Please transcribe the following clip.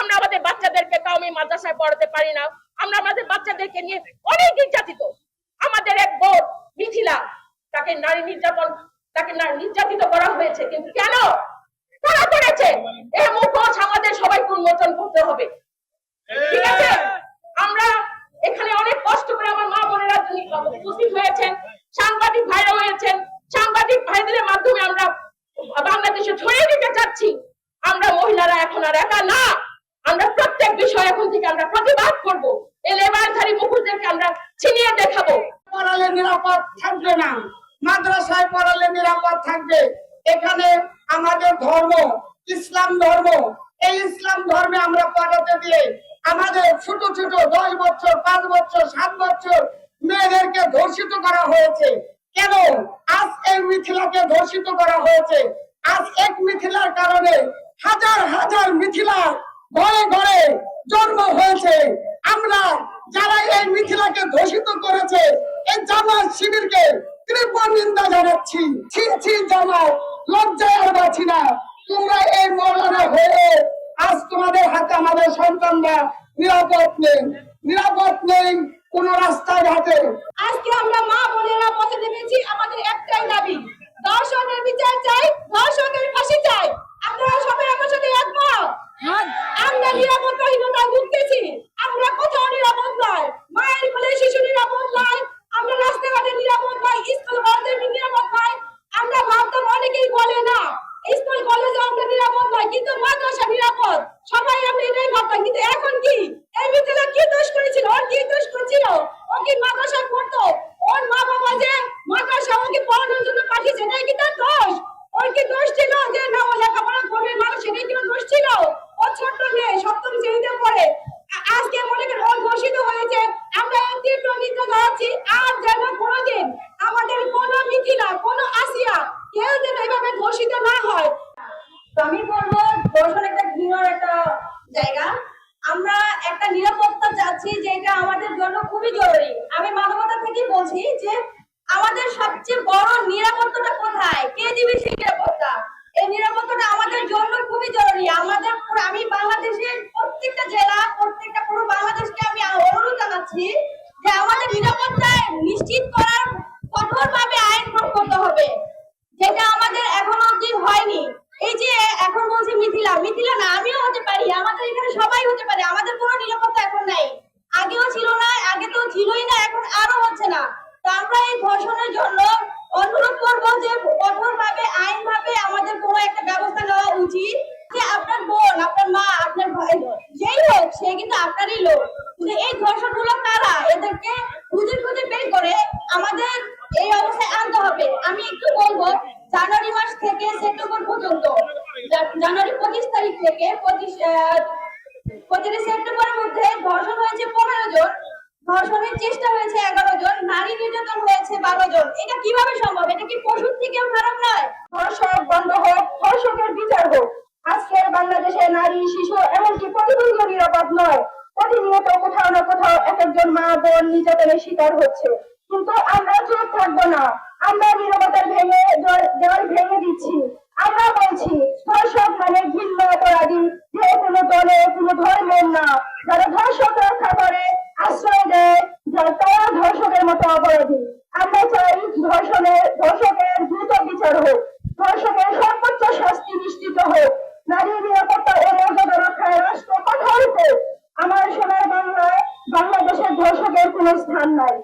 আমরা আমাদের বাচ্চাদেরকে কাউমি মাদ্রাসায় পড়াতে পারি না। আমরা আমাদের বাচ্চাদেরকে নিয়ে অনেক নির্যাতিত। আমাদের এক বোন মিথিলা, তাকে নারী নির্যাতন, তাকে নারী নির্যাতিত করা হয়েছে। কিন্তু কেন? তারা করেছে। এ মুখোশ আমাদের সবাই উন্মোচন করতে হবে ঠিক আছে আমরা এখানে অনেক কষ্ট করে আমার মা বোনেরা উপস্থিত হয়েছেন সাংবাদিক ভাইরা হয়েছেন সাংবাদিক ভাইদের মাধ্যমে আমরা বাংলাদেশে ছড়িয়ে দিতে চাচ্ছি আমরা মহিলারা এখন আর একা না আমরা প্রত্যেক বিষয় এখন থেকে আমরা প্রতিবাদ করব এই লেবারধারী মুখুরদেরকে আমরা ছিনিয়ে দেখাবো। পড়ালে নিরাপদ থাকবে না। মাদ্রাসায় পড়ালে নিরাপদ থাকবে। এখানে আমাদের ধর্ম, ইসলাম ধর্ম, এই ইসলাম ধর্মে আমরা পড়াতে দিয়ে আমাদের ছোট ছোট দশ বছর, পাঁচ বছর, সাত বছর মেয়েদেরকে ধর্ষিত করা হয়েছে। কেন? আজ এই মিথিলাকে ধর্ষিত করা হয়েছে। আজ এক মিথিলার কারণে হাজার হাজার মিথিলা ঘরে ঘরে জন্ম হয়েছে। আমরা যারা এই মিথিলাকে ধর্ষিত করেছে, এই জামাত শিবিরকে তীব্র নিন্দা জানাচ্ছি। ছি ছি জামাত লজ্জায় আর বাঁচি না। তোমরা এই মৌলানা হয়ে আজ তোমাদের হাতে আমাদের সন্তানরা নিরাপদ নেই। নিরাপদ নেই কোন রাস্তাঘাটে আজকে আমরা মা বোনেরা পথে নেমেছি আমাদের একটাই দাবি। ধর্ষণের বিচার চাই, ধর্ষকের ফাঁসি চাই আপনারা সবাই আমার সাথে একমত আমরা নিরাপত্তাহীনতায় ভুগতেছি আমরা কোথাও নিরাপদ নয় মায়ের কোলে শিশু নিরাপদ নয় আমরা রাস্তাঘাটে স্কুল কলেজে নিরাপদ নয় আমরা ভাবতাম অনেকেই বলে না, স্কুল, কলেজে আমরা নিরাপদ নয়, কিন্তু মাদ্রাসা নিরাপদ। সবাই আমরা এটাই ভাবতাম, কিন্তু এখন কি? এই মিথিলা কি দোষ করেছিল? ওর কি দোষ করেছিল? ও কি মাদ্রাসায় পড়তো? ওর মা বাবা যে মাদ্রাসা ওকে পড়ানোর জন্য পাঠিয়েছে, এটাই কি তার দোষ? ওর কি দোষ ছিল যে না, ও লেখাপড়া করবে মানুষ, এটাই কি দোষ ছিল? ও ছোট্ট মেয়ে, সপ্তম শ্রেণীতে পড়ে। আজকে মনে করেন ও ঘোষিত হয়েছে। আমরা তীব্র নিন্দা জানাচ্ছি আর যেন কোনোদিন আমাদের কোনো মিথিলা কোনো আসিয়া কেউ যেন এভাবে ঘোষিত না হয় তো আমি দর্শন একটা ঘৃণার একটা জায়গা। আমরা একটা নিরাপত্তা চাচ্ছি যেটা আমাদের জন্য খুবই জরুরি। আমি মানবতা থেকে বলছি যে আমাদের সবচেয়ে বড় নিরাপত্তাটা কোথায়? কে দিবে সেই নিরাপত্তা। এই নিরাপত্তাটা আমাদের জন্য খুবই জরুরি। আমাদের আমি বাংলাদেশের প্রত্যেকটা জেলা, প্রত্যেকটা পুরো বাংলাদেশকে আমি অনুরোধ জানাচ্ছি যে আমাদের নিরাপত্তা নিশ্চিত করার কঠোরভাবে আইন প্রয়োগ করতে হবে যেটা আমাদের এখনও অব্দি হয়নি এই যে এখন বলছে মিথিলা মিথিলা না আমিও হতে পারি আমাদের এখানে সবাই হতে পারে আমাদের কোনো নিরাপত্তা এখন নাই আগেও ছিল না আগে তো ছিলই না এখন আরও হচ্ছে না। তো আমরা এই ধর্ষণের জন্য অনুরোধ করব যে কঠোর ভাবে আইন ভাবে আমাদের কোনো একটা ব্যবস্থা নেওয়া উচিত। যে আপনার বোন, আপনার মা, আপনার ভাই যেই হোক, সে কিন্তু আপনারই লোক। কিন্তু এই ধর্ষণগুলো কারা? এদেরকে খুঁজে খুঁজে বের করে আমাদের এই অবস্থায় আনতে হবে। আমি একটু বলব, জানুয়ারি মাস থেকে সেপ্টেম্বর পর্যন্ত, জানুয়ারি পঁচিশ তারিখ থেকে পঁচিশ পঁচিশে সেপ্টেম্বরের মধ্যে ধর্ষণ হয়েছে পনেরো জন ধর্ষণের চেষ্টা হয়েছে এগারো জন, নারী নির্যাতন হয়েছে বারো জন। এটা কীভাবে সম্ভব? এটা কি পশুর থেকেও খারাপ নয়? ধর্ষক বন্ধ হোক, ধর্ষকের বিচার হোক। আজকের বাংলাদেশে নারী, শিশু, এমনকি প্রতিবন্ধী নিরাপদ নয়। প্রতিনিয়ত কোথাও না কোথাও এক একজন মা বোন নির্যাতনের শিকার হচ্ছে। কিন্তু আমরা চুপ থাকব না। আমরা নিরাপত্তা ভেঙে দেওয়াল ভেঙে দিচ্ছি। আমরা বলছি, ধর্ষক মানে ভিন্ন অপরাধী। যে কোনো দলে, কোনো ধর্মের না। যারা ধর্ষক রক্ষা করে আশ্রয় দেয় যারা তারা ধর্ষকের মতো অপরাধী। আমরা চাই ধর্ষণের ধর্ষকের দ্রুত বিচার হোক। ধর্ষকের সর্বোচ্চ শাস্তি নিশ্চিত হোক। নারীর নিরাপত্তা ও মর্যাদা রক্ষায় রাষ্ট্র কঠোর হোক। আমার সোনার বাংলায় বাংলাদেশের ধর্ষকের কোনো স্থান নাই।